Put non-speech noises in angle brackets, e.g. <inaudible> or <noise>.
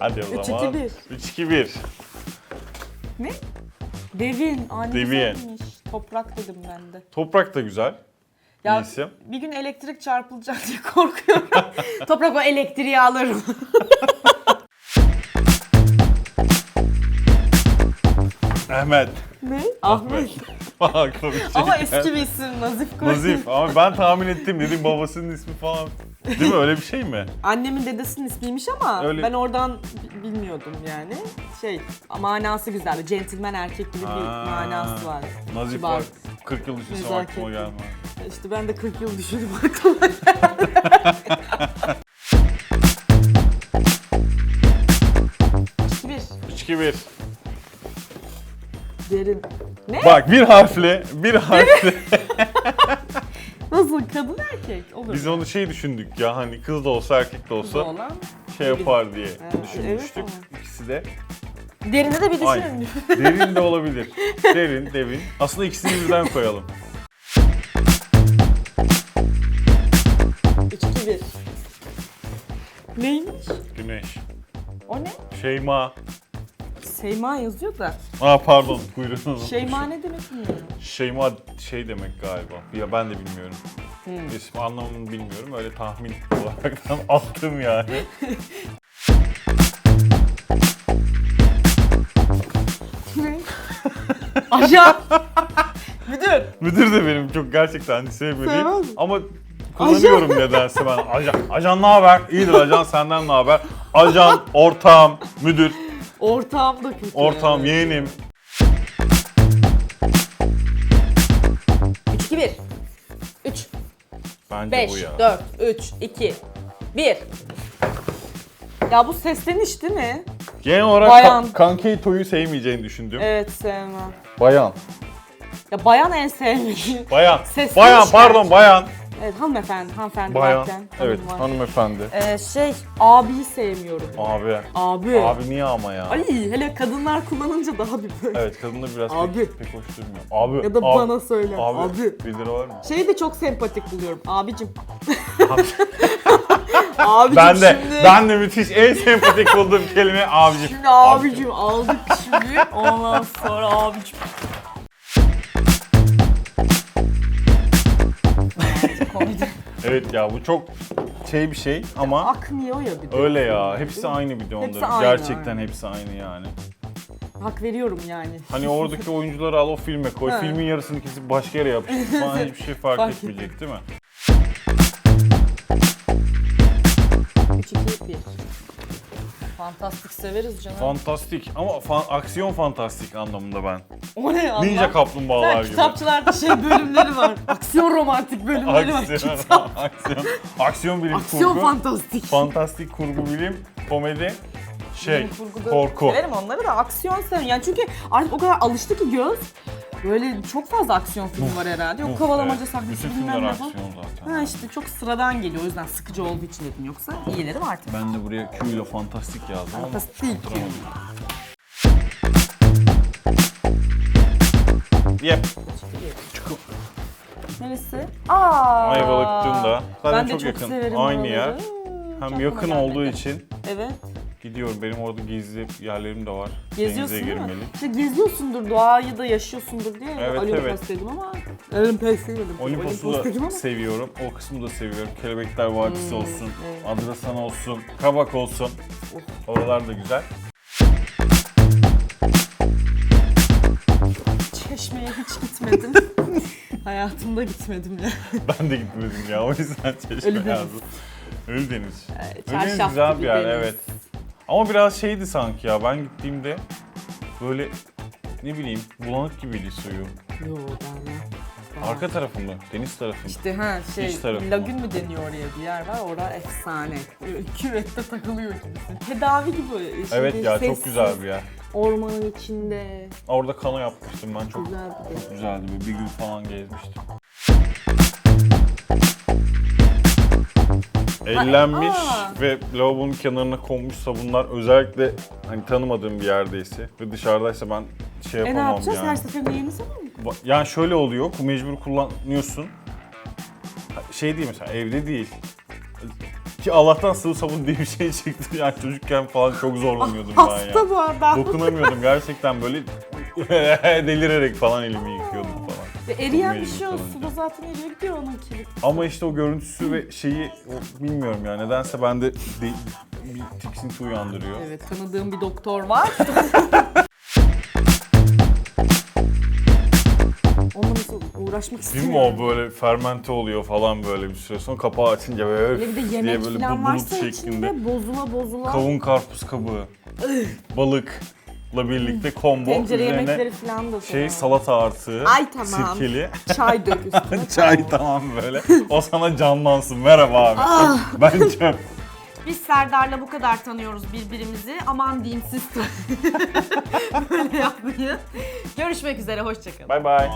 Hadi o Üç, zaman. iki, 3-2-1. Ne? Devin. Aa ne Devin. güzelmiş. Toprak dedim ben de. Toprak da güzel. Ya isim. bir gün elektrik çarpılacak diye korkuyorum. <laughs> Toprak o elektriği alırım. <laughs> Ahmet. ne? Ahmet. <laughs> Bir şey Ama eski bir isim Nazif koy. Nazif ama ben tahmin ettim dedim babasının ismi falan. Değil mi öyle bir şey mi? <laughs> Annemin dedesinin ismiymiş ama Öyle- ben oradan bi- bilmiyordum yani. Şey manası güzel. Centilmen erkek gibi bir Aa, manası var. Nazif Kibar. var. 40 yıl düşünsem Nezaketli. aklıma gelmez. İşte ben de 40 yıl düşündüm aklıma. bir 3-2-1. derin. Ne? Bak bir harfli, bir harfli. <laughs> Nasıl kadın erkek? Olur. Biz onu şey düşündük ya hani kız da olsa erkek de olsa olan. şey yapar diye Evet, düşünmüştük. evet İkisi de. Derine de bir düşünün. <laughs> Derin de olabilir. Derin, devin. Aslında ikisini birden koyalım. 3 2 1. Neymiş? Güneş. O ne? Şeyma. Seyma yazıyor da. Aa pardon buyurun. Şeyma ne demek bilmiyorum. Şeyma şey demek galiba. Ya ben de bilmiyorum. Hmm. İsmi anlamını bilmiyorum. Öyle tahmin <laughs> olaraktan <laughs> attım yani. <laughs> Ajan. Müdür. Müdür de benim çok gerçekten hani sevmediğim. Sevmez mi? Ama kullanıyorum nedense ben. Ajan, ajan ne haber? İyidir ajan senden ne haber? Ajan, ortağım, müdür, Ortağım da kötü. ortağım, yeğenim. 3 2 1. 3 Bence 5 bu ya. 4 3 2 1. Ya bu sesleniş değil mi? Genel olarak Bayan. Ka- Kankeito'yu sevmeyeceğini düşündüm. Evet sevmem. Bayan. Ya bayan en sevmediğim. Bayan. <laughs> Sesleniş bayan pardon bayan. Evet hanımefendi, hanımefendi Bayan. varken. Evet hanım var. hanımefendi. Ee, şey abiyi sevmiyorum. Abi. Abi. Abi niye ama ya? Ay hele kadınlar kullanınca daha bir böyle. Evet kadınlar biraz Abi. pek, pek hoş durmuyor. Abi. Ya da abi, bana söyle. Abi. Abi. Bir lira var mı? Şeyi de çok sempatik buluyorum. Abicim. <laughs> abicim ben de şimdi. ben de müthiş en sempatik bulduğum kelime abicim. Şimdi abicim aldık şimdi. Ondan sonra abicim. <laughs> Evet ya bu çok şey bir şey ama Akmıyor ya bir de. öyle ya. Hepsi aynı bir de Hepsi aynı, Gerçekten aynı. hepsi aynı yani. Hak veriyorum yani. Hani oradaki oyuncuları al o filme koy. Ha. Filmin yarısını kesip başka yere yapıştır <laughs> falan hiçbir şey fark, Fark etmeyecek değil mi? 3 2 1. Fantastik severiz canım. Fantastik ama fan- aksiyon fantastik anlamında ben. o ne Allah? Ninja kaplumbağalar gibi. kitapçılarda şey bölümleri var. <laughs> Aksiyon romantik bölümleri var. Aksiyon, Kitap. <laughs> aksiyon, aksiyon bilim Aksiyon kurgu, fantastik. fantastik kurgu bilim, komedi, şey, Bilim korku. Severim onları da aksiyon severim. Yani çünkü artık o kadar alıştı ki göz. Böyle çok fazla aksiyon film var herhalde. Yok kovalamaca evet. sahnesi Bütün bilmem filmler ne falan. aksiyon zaten. Ha işte çok sıradan geliyor. O yüzden sıkıcı olduğu için dedim yoksa iyileri var tabii. Ben de buraya Q ile fantastik yazdım ama Fantastik tutturamadım. Yep. Neresi? Aa. Ayvalık'cığında. Zaten Ben de çok, çok yakın. severim Aynı yer. Hem Çok yakın olduğu için Evet. Gidiyorum. Benim orada gizli yerlerim de var. Geziyorsun Denize değil mi? girmeli. İşte geziyorsundur, doğayı da yaşıyorsundur diye Evet, Olimpos evet. dedim ama Olimpos demedim. Olimpos'u Olimpos dedim da ama seviyorum. O kısmı da seviyorum. Kelebekler Vadisi olsun, Hmm, evet. Adrasan olsun, Kabak olsun. Oralar da güzel. Çeşme'ye hiç gitmedim. <laughs> Hayatımda gitmedim ya. Ben de gitmedim ya. O yüzden çeşme Ölüdeniz. yazdım. Ölüdeniz. Evet, Ölüdeniz çarşaf güzel gibi bir yer deniz. evet. Ama biraz şeydi sanki ya. Ben gittiğimde böyle ne bileyim bulanık gibiydi suyu. Yo ben Arka tarafında, deniz tarafında. İşte ha şey İç tarafı lagün mü deniyor oraya bir yer var orada efsane. Böyle Küvette takılıyor gibisin. Tedavi gibi. Şimdi Evet ya çok sessiz, güzel bir yer. Ormanın içinde. Orada kano yapmıştım ben çok Güzel bir güzeldi. Böyle bir gün falan gezmiştim. Ellenmiş aa. ve lavabonun kenarına konmuş sabunlar özellikle hani tanımadığım bir yerdeyse ve dışarıdaysa ben şey E ne yapamam yapacağız? yani. Her seferinde yeni sabun mu? Va- Yani şöyle oluyor, mecbur kullanıyorsun. Ha, Şey değil mesela evde değil. Ki Allah'tan sıvı sabun diye bir şey çıktı. <laughs> Yani çocukken falan çok zorlanıyordum ben ya. Hasta bu adam. Dokunamıyordum gerçekten böyle <laughs> delirerek falan elimi yıkıyordum falan. Ve eriyen bir şey o suda zaten eriyor gidiyor onun kilit. Ama işte o görüntüsü ve şeyi o bilmiyorum ya nedense bende de, bir tiksinti uyandırıyor. Evet tanıdığım bir doktor var. <laughs> Onunla nasıl uğraşmak Değil mi o böyle fermente oluyor falan böyle bir süre sonra kapağı açınca böyle Böyle öf bir de diye yemek böyle falan bu- bulut varsa şeklinde. içinde bozula bozula Kavun karpuz kabuğu, balıkla birlikte combo tencere üzerine yemekleri falan da şey salata artığı, Ay tamam. sirkeli, Çay dök üstüne. <laughs> çay tamam böyle. O sana canlansın. Merhaba abi. Ah. ben Cem. Biz Serdar'la bu kadar tanıyoruz birbirimizi. Aman diyeyim siz <laughs> böyle yapmayın. Görüşmek üzere, hoşçakalın. Bye bye.